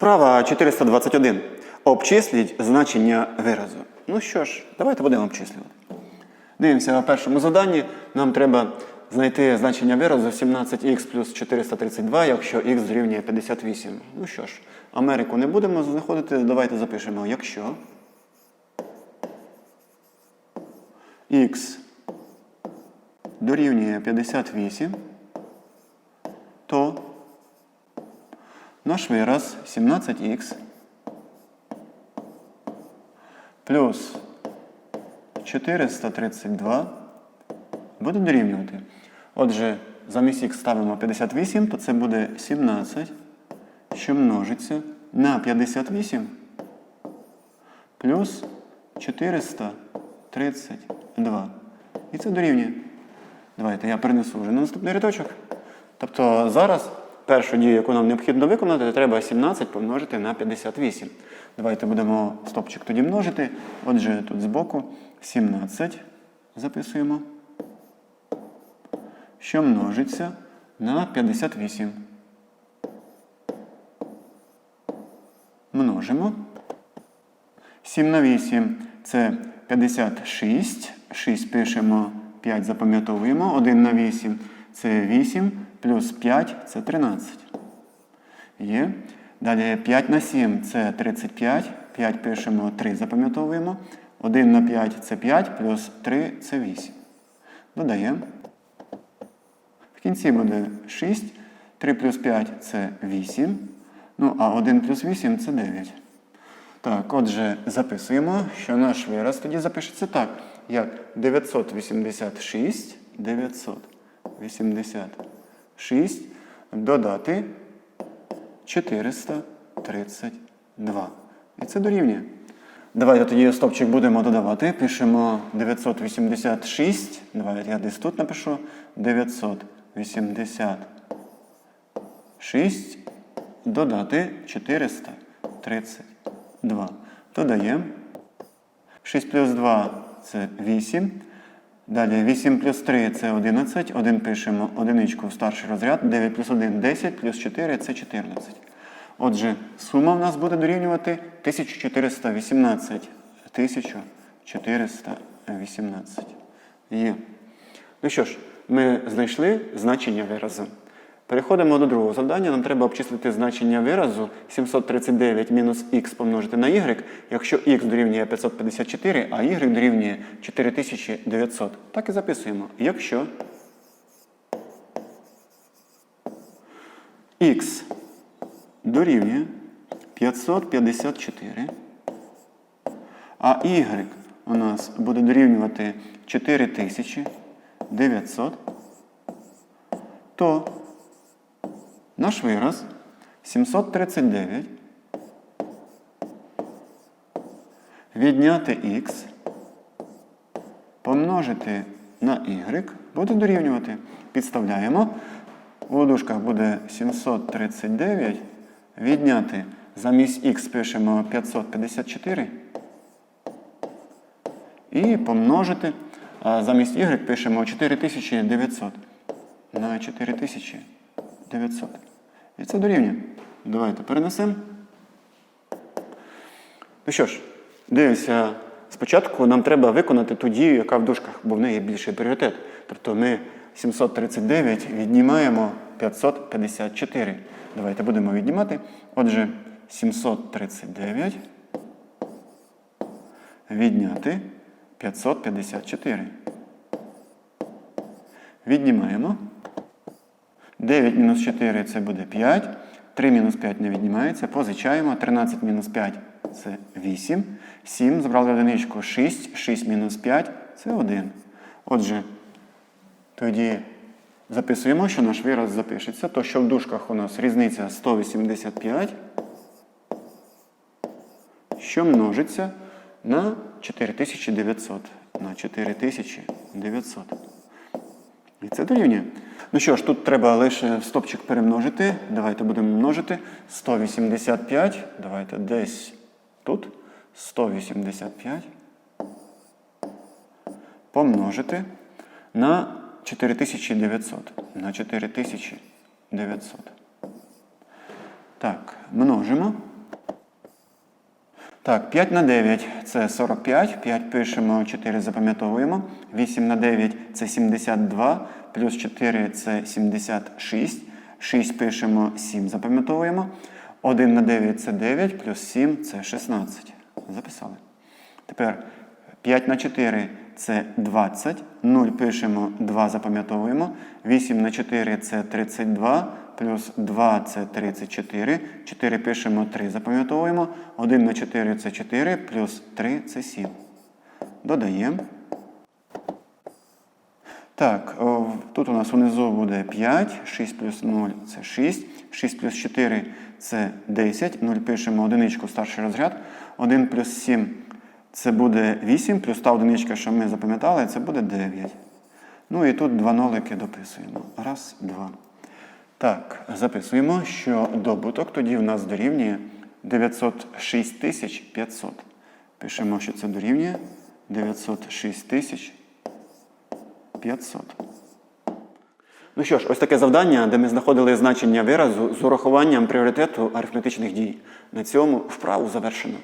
Вправа 421. Обчисліть значення виразу. Ну що ж, давайте будемо обчислювати. Дивимося в першому заданні. Нам треба знайти значення виразу 17х плюс 432, якщо х дорівнює 58. Ну що ж, Америку не будемо знаходити. Давайте запишемо, якщо х дорівнює 58, то наш вираз 17х плюс 432 буде дорівнювати. Отже, замість х ставимо 58, то це буде 17, що множиться на 58 плюс 432. І це дорівнює. Давайте я перенесу вже на наступний рядочок. Тобто зараз першу дію, яку нам необхідно виконати, треба 17 помножити на 58. Давайте будемо стопчик тоді множити. Отже, тут збоку 17 записуємо, що множиться на 58. Множимо. 7 на 8 це 56. 6 пишемо, 5 запам'ятовуємо. 1 на 8 це 8, плюс 5 це 13. Є. Далі 5 на 7 це 35. 5 пишемо, 3 запам'ятовуємо. 1 на 5 це 5, плюс 3 це 8. Додаємо. В кінці буде 6. 3 плюс 5 це 8. Ну, а 1 плюс 8 це 9. Так, отже, записуємо, що наш вираз тоді запишеться так, як 986, 986 додати 432. І це дорівнює. Давайте тоді стопчик будемо додавати. Пишемо 986. Давайте я десь тут напишу 986 додати 432. Додаємо. 6 плюс 2 це 8. Далі 8 плюс 3 це 11. 1 пишемо одиничку в старший розряд. 9 плюс 1 10, плюс 4 це 14. Отже, сума в нас буде дорівнювати 1418. 1418. Є. Ну що ж, ми знайшли значення виразу. Переходимо до другого завдання. Нам треба обчислити значення виразу 739 мінус х помножити на y, якщо х дорівнює 554, а y дорівнює 4900. Так і записуємо. Якщо х дорівнює 554, а y у нас буде дорівнювати 4900, то наш вираз. 739 відняти х. Помножити на y. Буде дорівнювати. Підставляємо. У дужках буде 739 відняти. Замість х пишемо 554 і помножити, а замість y пишемо 4900 на 4900. І це дорівнює. Давайте перенесемо. Ну що ж, дивимося, спочатку нам треба виконати ту дію, яка в дужках, бо в неї більший пріоритет. Тобто ми 739 віднімаємо 554. Давайте будемо віднімати. Отже, 739 відняти 554. Віднімаємо. 9 мінус 4 це буде 5. 3 мінус 5 не віднімається. Позичаємо. 13 мінус 5 це 8. 7. Забрали одиничку 6. 6 мінус 5 це 1. Отже, тоді записуємо, що наш вираз запишеться. То, що в дужках у нас різниця 185, що множиться на 4900. На 4900. І це дорівнює. Ну що ж, тут треба лише стопчик перемножити. Давайте будемо множити. 185. Давайте десь тут. 185. Помножити на 4900. На 4900. Так, множимо. Так, 5 на 9 це 45. 5 пишемо, 4 запам'ятовуємо. 8 на 9 це 72, плюс 4 це 76. 6 пишемо, 7 запам'ятовуємо. 1 на 9 це 9, плюс 7 це 16. Записали. Тепер 5 на 4 це 20. 0 пишемо, 2 запам'ятовуємо. 8 на 4 це 32, плюс 2 це 34. 4 пишемо, 3 запам'ятовуємо. 1 на 4 це 4, плюс 3 це 7. Додаємо. Так, тут у нас внизу буде 5, 6 плюс 0 це 6, 6 плюс 4 це 10, 0 пишемо одиничку старший розряд, 1 плюс 7 це буде 8, плюс та одиничка, що ми запам'ятали, це буде 9. Ну і тут два нолики дописуємо. Раз, два. Так, записуємо, що добуток тоді у нас дорівнює 906 500. Пишемо, що це дорівнює 906 500. Ну що ж, ось таке завдання, де ми знаходили значення виразу з урахуванням пріоритету арифметичних дій. На цьому вправу завершено.